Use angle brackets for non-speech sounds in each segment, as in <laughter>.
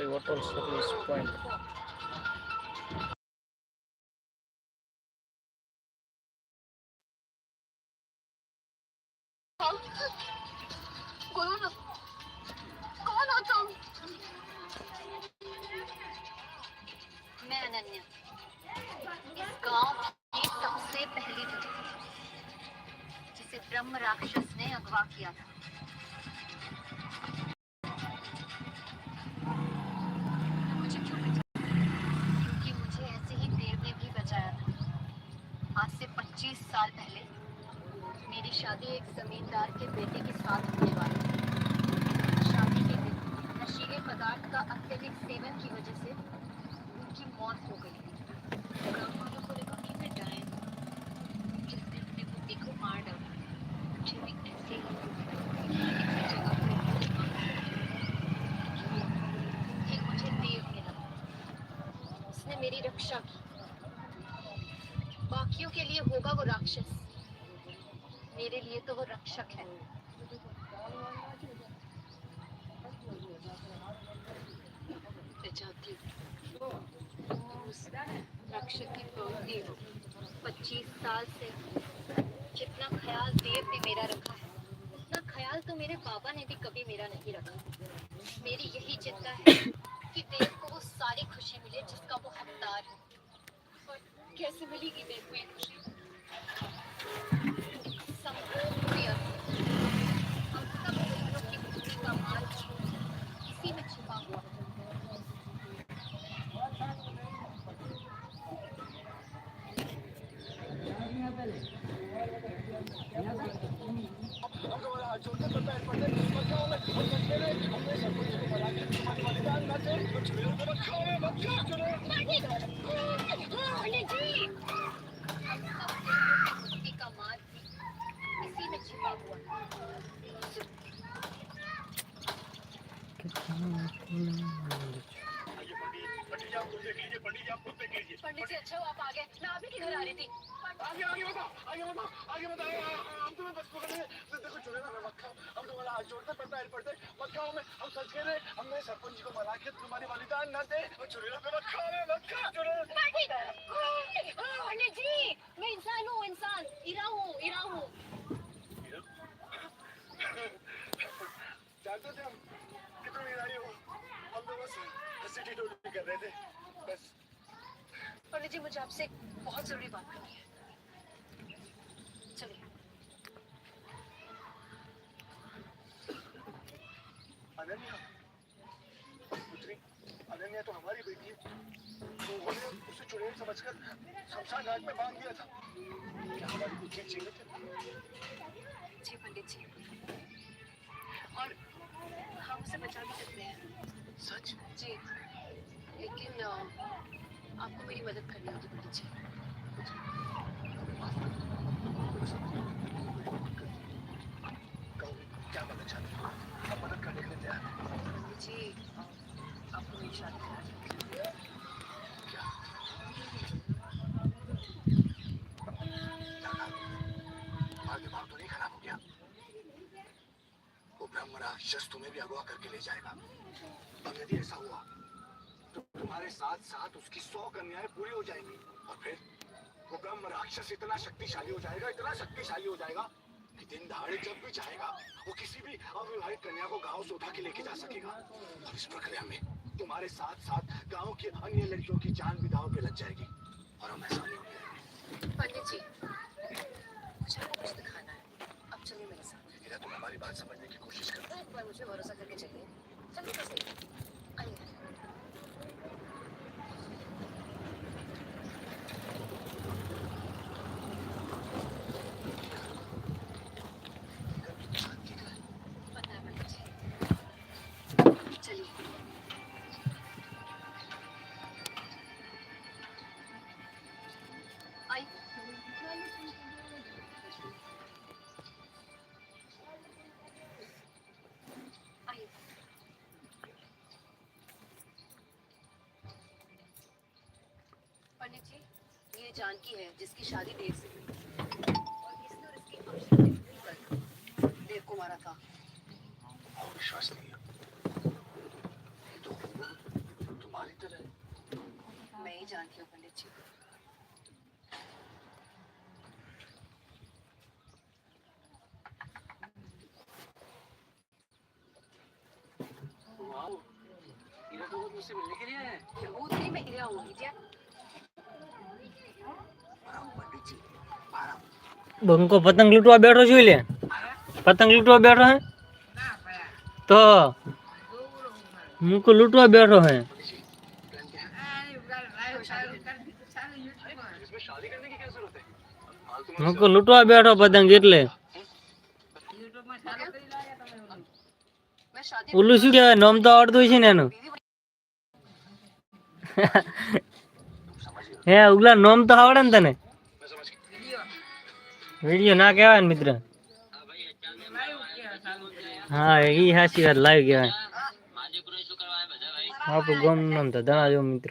વાળી hotel service point पदार्थ का अत्यधिक सेवन की वजह से उनकी मौत हो गई साल से जितना ख्याल देव ने मेरा रखा है, उतना ख्याल तो मेरे बाबा ने भी कभी मेरा नहीं रखा। मेरी यही चिंता है कि देव को वो सारी खुशी मिले जिसका वो हकदार है। और कैसे मिलेगी देव को ये खुशी संभोग प्रिय हम सब दूसरों की खुशी का माल इसी में छुपा हुआ है। खुशी का माल इसी में छिपा हुआ है। पंडित जी अच्छा आप आ गए मैं आप ही के घर आ रही थी। आगे आगे बताओ आगे बताओ आगे बताओ हम तुम्हें बस पकड़ लिए देखो चुने ना मत खाओ हम तुम्हारा हाथ जोड़ते पर पैर पड़ते मत खाओ हम सच कह रहे हमने सरपंच जी को मना के तुम्हारी वालिदान ना दे और चुने ना मत खाओ मैं मत पंडित जी मैं इंसान हूँ इंसान। इरा हूँ इरा हूँ। जानते थे हम? बस हंसी टिटोली कर रहे थे बस पंडित जी मुझे आपसे एक बहुत जरूरी बात करनी है चलिए अनन्या पुत्री अनन्या तो हमारी बेटी है लोगों ने उसे चुड़ैल समझकर शमशान घाट में बांध दिया था क्या हमारी बुद्धि जीवित है जी पंडित जी और हम उसे बचा भी सकते हैं सच। जी। लेकिन आपको मेरी मदद करनी होगी पंडित जी। क्या मदद चाहते हो? हम मदद करने के लिए तैयार हैं। जी आपको मेरी शादी करा क्या? तो नहीं खराब हो गया। वो ब्रह्म राक्षस तुम्हें भी अगवा करके ले जाएगा। अब यदि ऐसा हुआ। तो तुम्हारे साथ साथ उसकी सौ कन्याएँ पूरी हो जाएँगी। और फिर वो ब्रह्म राक्षस इतना शक्तिशाली हो जाएगा इतना शक्तिशाली हो जाएगा कि दिन दहाड़े जब भी चाहेगा वो किसी भी अविवाहित कन्या को गाँव से उठा के लेके जा सकेगा। और इस प्रक्रिया में तुम्हारे साथ साथ गाँव की अन्य लड़कियों की जान भी दांव पे लग जाएगी। और हम ऐसा नहीं पंडित जी मुझे कुछ दिखाना है। अब चलिए मेरे साथ। तुम हमारी बात समझने की कोशिश करो। एक बार मुझे भरोसा करके चलिए। चलिए पंडित जी ये जानकी है जिसकी शादी देव से हुई और इसने और इसकी अक्षर ने मिलकर देव को मारा था। और विश्वास नहीं है। ये तो हूबहू जानती हूँ। पंडित जी। वो उतनी में गिरा क्या બંકો પતંગ લૂંટવા બેઠો છું લે. પતંગ લૂંટવા બેઠો હે? તો મૂકો લૂંટવા બેઠો હે. મૂકો લૂંટવા બેઠો પતંગ એટલે. ઓલું શું કહેવાય? નોમ તો આવડતું છે ને એનું. <laughs> હે, ઉગલા, નોમ તો આવડે ને તને? વીડિયો ના કહેવાય ને મિત્ર? હા એ સાચી વાત લાવી કહેવાય. આપણું ગમ નામ તો ધણા જો મિત્ર.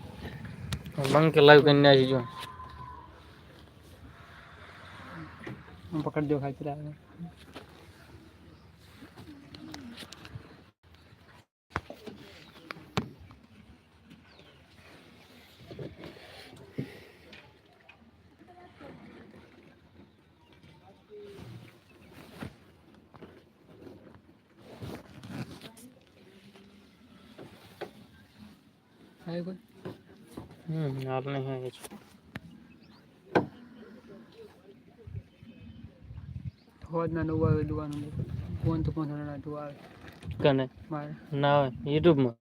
હમ કે લાઈવ કરીને આવી જો પકડ દો ખાઈ ચલા આય કોઈ હમ આપણે હે જ. હોદ ના નવું આવે દુવાનું ફોન તો ફોન ના જોવા આવે. કને? મારે. ના હોય યુટ્યુબમાં?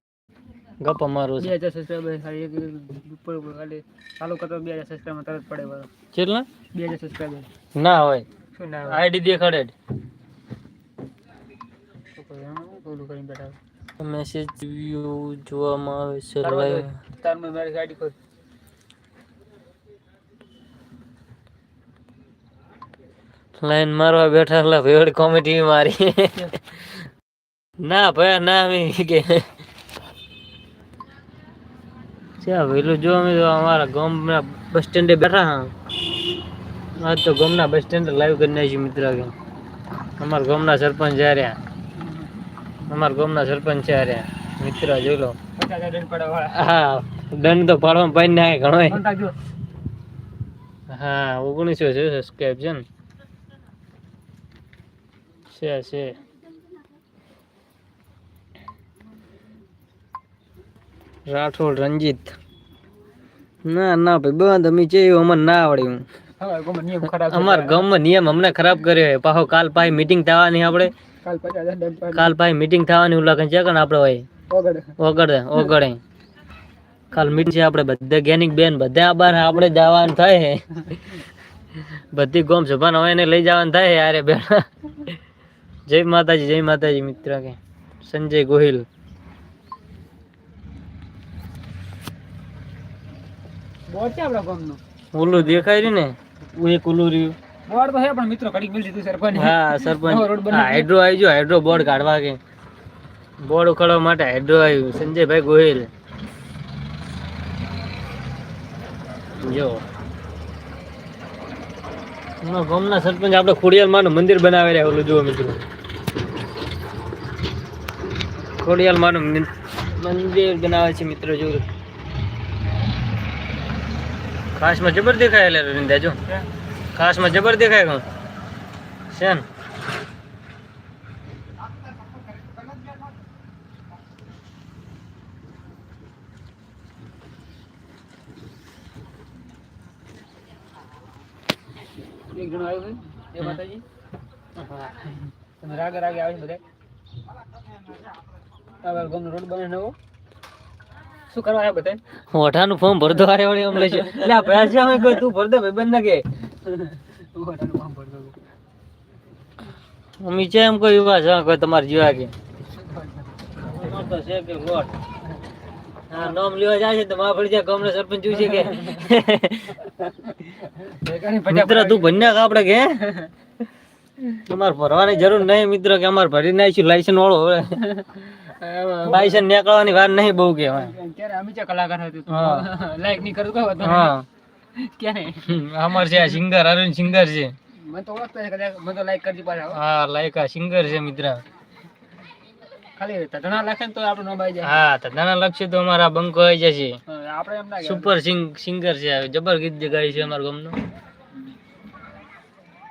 ગપ્પા મારો બે છે હજાર સબસ્ક્રાઈબર ખાલી એક ઉપર ઉપર ખાલી ચાલુ કરતો બે હજાર સબસ્ક્રાઈબર તરત પડે બરો કેટલા? બે હજાર સબસ્ક્રાઈબર ના હોય. શું ના હોય? આઈડી દેખાડે ઓલું કરીને બેઠા મેસેજ વ્યૂ જોવામાં આવે છે લાઈવ જો, તારમાં મારી ગાડી ખોલ. લાઈન મારવા બેઠા એટલે ભેડ કોમેડી મારી. ના ભાઈ, ના અમે કે. ચા વેલું જો અમે તો અમારા ગામના બસ સ્ટેન્ડે બેઠા હા. આજ તો ગામના બસ સ્ટેન્ડ લાઈવ કરી નાખ્યું મિત્ર કે. અમારા ગામના સરપંચ છે રહ્યા. અમારા ગામના સરપંચ છે રહ્યા. મિત્ર જોઈ લો. હા, દંડ તો પાડવામાં પાડી નાખે ઘણો હા, ઓગણીસો છે સબસ્ક્રાઈબ છે ને. છે છે. રાઠોડ રંજીત. ના ના ભાઈ બંધ. અમે છે અમને ના આવડ્યું અમાર ગામમાં નિયમ અમને ખરાબ કર્યો પાછો કાલ પાછી મીટિંગ થવાની આપણે. કાલ પાછી મીટિંગ થવાની ઉલ્લાખન છે. કે આપણે હોય ઓગળે. ઓગળે કાલ મીટિંગ છે આપણે બધા ગેનિક બેન બધા બાર આપણે જવાનું થાય બધી ગોમ સભાન હોય એને લઈ જવાનું થાય અરે યારે બેન જય માતાજી જય માતાજી મિત્ર કે. સંજય ગોહિલ. બોર્ડ છે આપણા ગામનું? ઓલું દેખાય રહ્યું ને? હું એક ઓલું રહ્યું. બોર્ડ તો હે પણ મિત્રો ઘડીક મિલ દીધું સરપંચ. હા સરપંચ. હાઇડ્રો આવી ગયો હાઇડ્રો બોર્ડ કાઢવા કે. બોર્ડ ઉખાડવા માટે હાઇડ્રો આવ્યું સંજયભાઈ ગોહિલ. જો. ગામના સરપંચ આપણે ખોડિયાલમાનું મંદિર બનાવી રહ્યા ઓલું જુઓ મિત્રો. ખોડિયાલમાનું માનું મંદિર બનાવે છે મિત્રો જો ખાસમાં જબર દેખાય એટલે રવિંદા જો. ખાસમાં જબર દેખાય કોણ? છે એક જણો આવ્યો એ માતાજી? રાગે રાગે આવે છે બધા હવે ગામનો રોડ બને નવો શું કરવા આવ્યા બધા મોઢાનું ફોર્મ ભરતો હારે વળી આમ લેશે એટલે આ ભેંસ અમે કહ્યું તું ભરતો ભાઈબંધ ના કે. ઓઢાનું કામ ભરતો હતો. છે એમ કોઈ છે કોઈ તમારે જેવા કે. તો છે કે લોટ હા નામ લેવા જાય છે તો માં પડી જાય ગામના સરપંચ જોઈ છે કે. <laughs> મિત્ર તું ભન્યા કે આપણે કે તમારે ભરવાની જરૂર નહીં મિત્ર કે અમારે ભરી નાખ્યું લાયસન્સ વાળો હવે. લાયસન્સ નીકળવાની વાર નહીં બહુ કે હવે. અમે જે કલાકાર હતું હા. નહીં કરતો હા. ક્યારે? અમાર છે સિંગર અરુણ સિંગર છે. મને તો ઓળખતો છે કદાચ મને તો લાઈક કરજી પાછા હા. હા આ સિંગર છે મિત્ર. ખાલી તટણા લખે તો આપણું નામ આવી જાય. હા તો લખશે તો અમારા બંકો આવી જશે. આપણે એમ ના સુપર સિંગ સિંગર છે જબર ગીત ગાય છે અમારા ગામનું.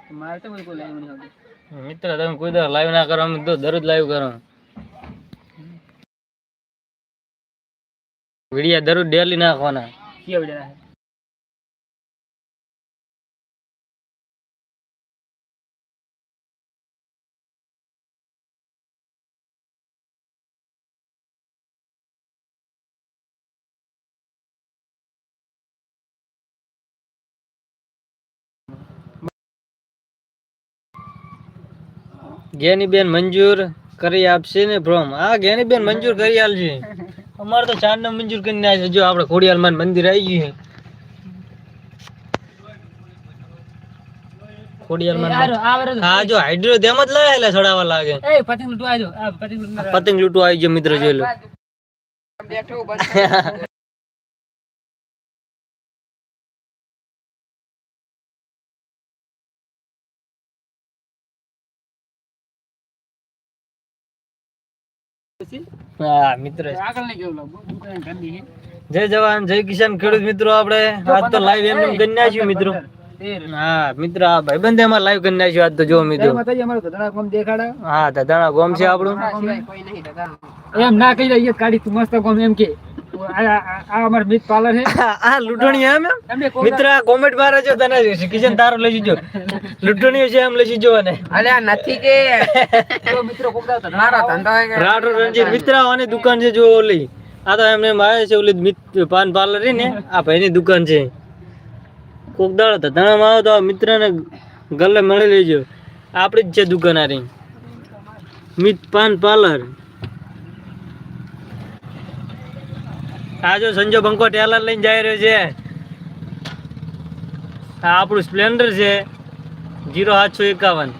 મારે તો બિલકુલ લાઈવ નહીં આવતું. મિત્ર તમે કોઈ દર લાઈવ ના કરો અમે તો દરરોજ લાઈવ કરો. વિડિયા દરરોજ ડેલી નાખવાના. કેવું જરા છે જ્ઞાની બેન મંજૂર કરી આપશે ને ફોર્મ હા ગેનીબેન બેન મંજૂર કરી આલશે અમારે તો ચાર ને મંજૂર કરીને છે જો આપણે ખોડિયાલમાં મંદિર આવી ગયું ખોડિયાલમાં હા જો હાઇડ્રો તેમ જ છોડાવા લાગે. એ પતંગ લૂંટવા આવજો. પતંગ લૂંટવા આવી ગયો મિત્ર જોઈ લો. હા મિત્ર. આગળ નહીં કેવું લાગુ. દુકાન જય જવાન જય કિસાન ખેડૂત મિત્રો આપણે. આજ તો લાઈવ એમ કરી નાખ્યું મિત્રો. હા મિત્ર આ ભાઈબંધ એમાં લાઈવ કરી નાખ્યું આજ તો જો મિત્રો. હા દાદાના ગોમ છે આપણું. એમ ના કહી દઈએ કાઢી તું મસ્ત કોમ એમ કે. આ આ- આ અમાર મિત પાર્લર છે. આ લૂંટણી એમ એમ? એમને કોમ મિત્ર કોમેન્ટ મારે છે તને કિશન તારો લઈ જજો. લૂંટણીઓ છે એમ લઈ જજો અને. અલ્યા નથી કે. મિત્રો કોક મારા ધંધો હે રણજીત મિત્ર આની દુકાન છે જો ઓલી. આ તો એમને મારે આવે છે ઓલી મિત પાન પાર્લર ને આ ભાઈની દુકાન છે. કોક દાડો ધણામાં આવો તો આ મિત્રને ગલે મળી લેજો. આપણી જ છે દુકાન આ રહી મિત પાન પાર્લર. આ જો સંજો બંકો ટેલર લઈને જઈ રહ્યો છે. આ આપણું સ્પ્લેન્ડર છે. જીરો સાતસો એકાવન.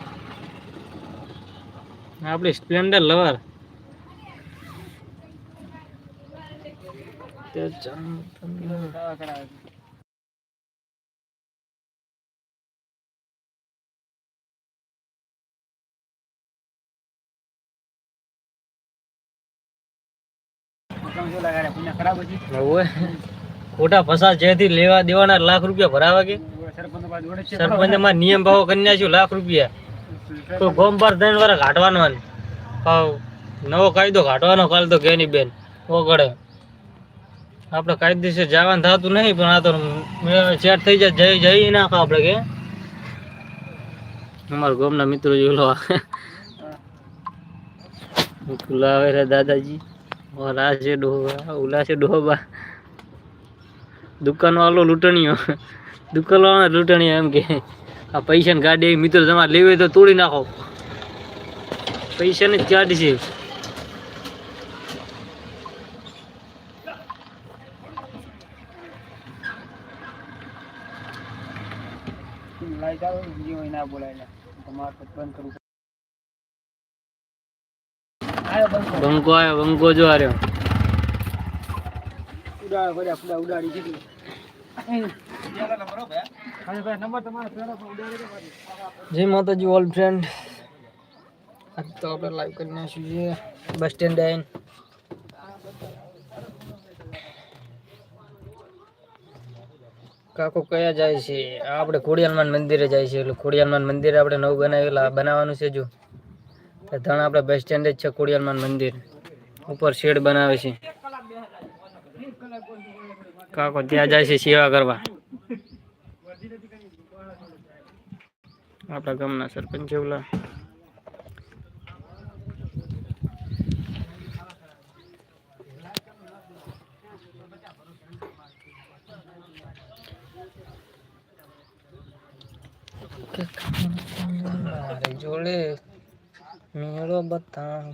આપણી સ્પ્લેન્ડર લવર. તે ખોટા ફસાદ જેથી લેવા દેવાના લાખ રૂપિયા ભરાવા કે? સરપંચ છે. માં નિયમ ભાવો કરી નાખ્યું લાખ રૂપિયા. તો ગોમ પર ત્રણ વાર ઘાટવાનો નવો કાયદો ઘાટવાનો કાલ તો કે ની બેન. ઓગળે. આપણે કાયદેસર જવાનું થતું નહીં પણ આ તો ચેટ થઈ જાય જઈ જઈ નાખો આપણે કે. અમારા ગામના મિત્રો જોઈ લો ખુલાવે રે દાદાજી. આ છે ડોહા ઓલા છે ડોહા. દુકાન વાળો લૂંટણીઓ દુકાન વાળો લૂંટણીઓ એમ કે, આ પૈસા ને ગાડી મિત્રો તમારે લેવી તો તોડી નાખો. પૈસા ને જ ગાડી છે. લાઈટ આવે જીવો ના બોલાય તમારે બંધ કરવું. બંકો આવ્યો બંકો જો આર્યો દો પાછી. જય માતાજી ઓલ ફ્રેન્ડ આજ તો આપણે લાઈવ કરી નાખ્યું છે બસ સ્ટેન્ડ આવીને. કાકો કયા જાય છે? આ આપણે ખોડિયાલમાન મંદિરે જાય છે એટલે ખોડિયાલમાન મંદિરે આપણે નવું બનાવેલા બનાવવાનું છે જો. પ્રધાન આપણે બસ સ્ટેન્ડ જ છે કોડિયાલમાન મંદિર. ઉપર શેડ બનાવે છે. કાકો ત્યાં જાય છે સેવા કરવા. આપણા ગામના સરપંચ જેવલા. જોડે મેળો બતાવ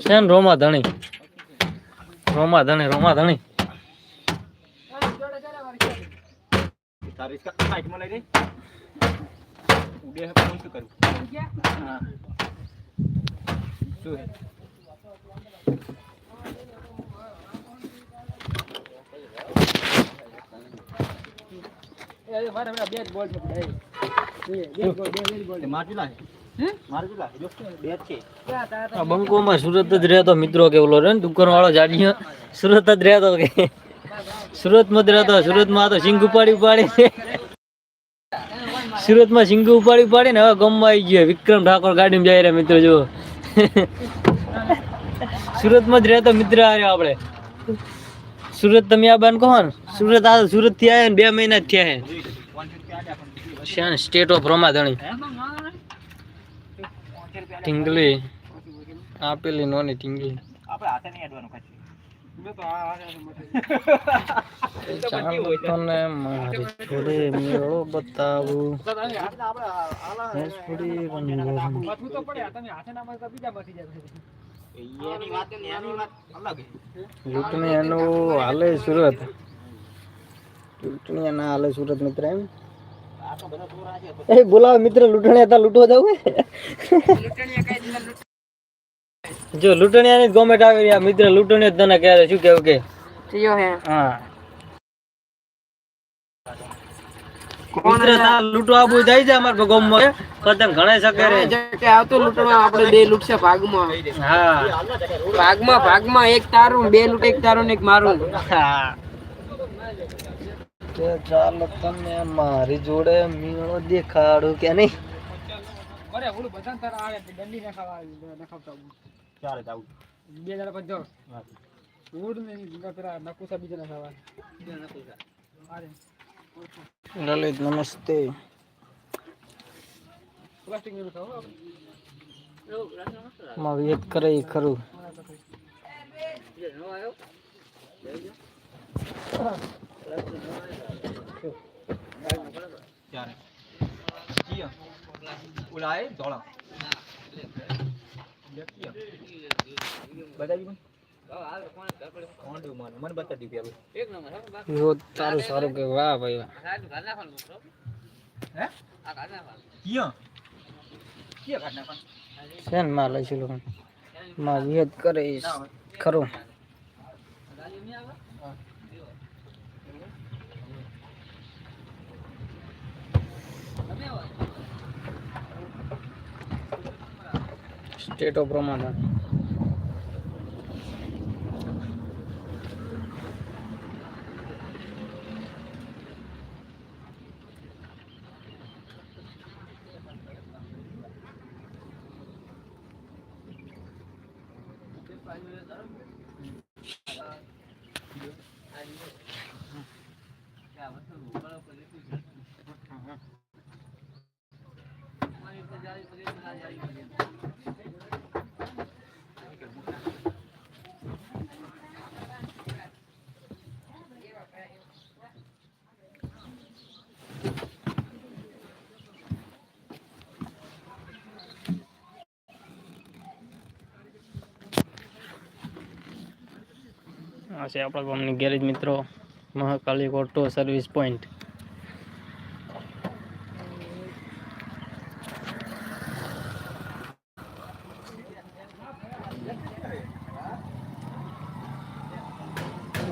શેન રોમા ધણી? રોમા ધણી રોમા ધણી. તારી સાઈડમાં લઈ રહી. ઉડે હે શું કરું. હા. શું હે? મારે બે જ બોલ પકડાય બે બોલ બે લાગે સુરતમાં જ ઉપાડી ઉપાડી હવે ગયો. વિક્રમ ઠાકોર ગાડીમાં જાય રહ્યા મિત્રો જો સુરતમાં જ રહેતો મિત્ર આવ્યો આપણે. સુરત તમે આ બાન કહો ને. સુરત આ સુરતથી આવ્યા બે મહિના જ થયા છે સ્ટેટ ઓફ રમાધણી. ટીંગલી. આપેલી નોની ટીંગલી. આપણે હાથે નહીં અડવાનું એની લૂંટણી એનું હાલે સુરત લૂંટણી એના હાલે સુરત. મિત્ર એમ એ બોલાવો મિત્ર લૂંટણિયા તા લૂંટવા જવું જો લૂંટણિયા ની ગોમેટ આવી રહ્યા મિત્ર લૂંટણિયો તને કહે શું કેવું કે? હા? મિત્ર લૂંટવા આવું થાય છે અમાર ગામમાં પતંગ ઘણા શકે રે. કે આવતો લૂંટવા આપણે બે લૂંટશે ભાગમાં. હા. ભાગમાં ભાગમાં એક તારું બે લૂંટ એક તારું ને એક મારું. હા. તો ચાલો તમને મારી જોડે મીણો દેખાડું કે નહીં? અરે ઓલું બધા તારા આવે તે દંડી નખાવા નખાવતા હું. ચાલે જાવ? બે જણા પછી જાઓ. ઉડ ને પેલા નકુસા બીજા નખાવા. લલિત નમસ્તે. માં વેત કરે ઈ ખરું. કિયા? ઉલાય ધોળા. બતાવી મને. મને? બતાવી દીધી તારું સારું કે વાહ ભાઈ હે? કિયા? કિયા માં લઈશું લોકો માં વેત કરે ખરું. State of Ramadan. આ છે આપણા ગામની ગેરેજ મિત્રો. Mahakali auto service point.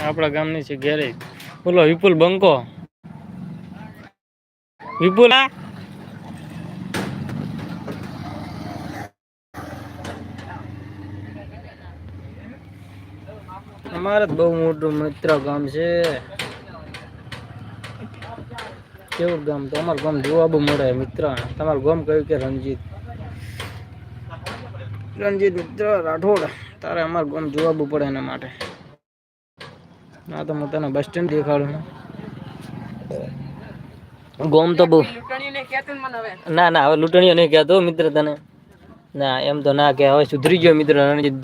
આપણા ગામની છે ગેરેજ. બોલો, વિપુલ બંકો. વિપુલ આ અમારે બહુ મોટું મિત્ર ગામ છે. કેવું ગામ? તો અમારું ગામ જોવા બહુ મળે મિત્ર તમારું ગામ કયું કે રણજીત? રણજીત મિત્ર રાઠોડ. તારે અમારું ગામ જોવા બહુ પડે એના માટે. ના તો હું તને બસ સ્ટેન્ડ દેખાડું ગોમ તો બહુ ને ના હવે લૂંટણીઓ નહીં કહેતો મિત્ર તને. ના એમ તો ના કે હવે સુધરી ગયો મિત્ર રણજીત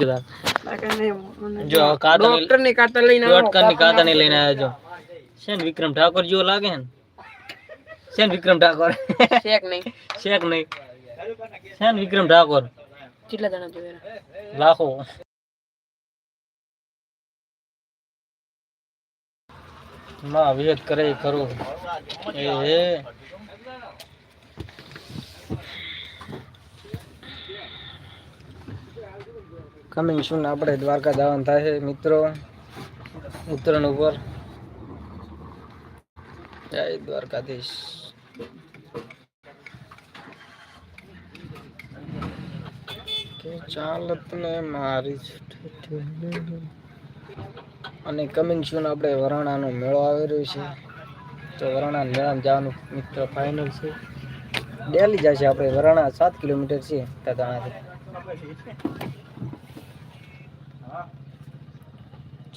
જો હવે કાતર ડોક્ટરની કાતર લઈને આવો. ની કાતર લઈને આવ્યો છો છે ને વિક્રમ ઠાકોર જેવો લાગે ને? છે ને વિક્રમ ઠાકોર? શેક નહીં. શેક નહીં. છે ને વિક્રમ ઠાકોર? કેટલા જણા જોયા લાખો. માં વિરોધ કરે એ ખરું. એ હે કમિંગ શું આપણે દ્વારકા જવાનું થાય મિત્રો. ઉત્તરાયણ ઉપર. જય દ્વારકાધીશ. ચાલતને મારી અને કમિંગ સૂન આપણે વરાણાનો મેળો આવી રહ્યો છે. તો વરાણા મેળામાં જવાનું મિત્ર ફાઇનલ છે. ડેલી જાય છે આપણે, વરાણા સાત કિલોમીટર છે તાતાણાથી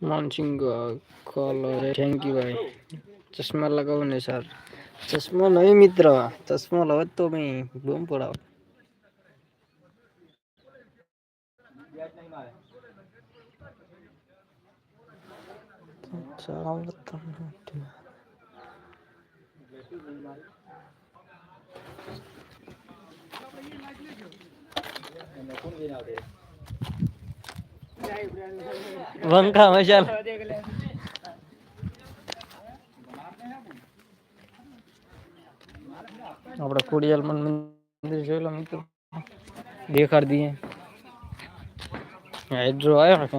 મોનસિંગ કલર થેન્ક યુ ભાઈ ચશ્મા લગાવો ને સર ચશ્મા નહીં મિત્ર ચશ્મા લવ તો મેં બૂમ પડાવ ચાલ વંકા મશાલ આપણે ખોડિયાલ મંદિર જોયેલો મિત્રો. દેખાડ દઈએ. હાઇડ્રો આવ્યો કે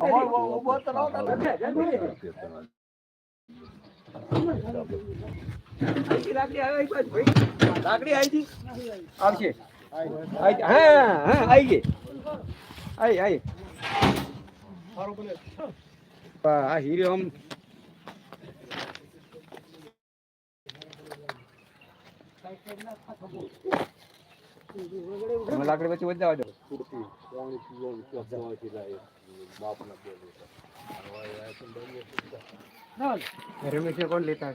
ગઈ આવશે. હા હા આવી ગઈ. આઈ આઈ આ હીરો આમ. તમે લાકડી मग लाकडी वच जावा रमेश कोण लिहिता?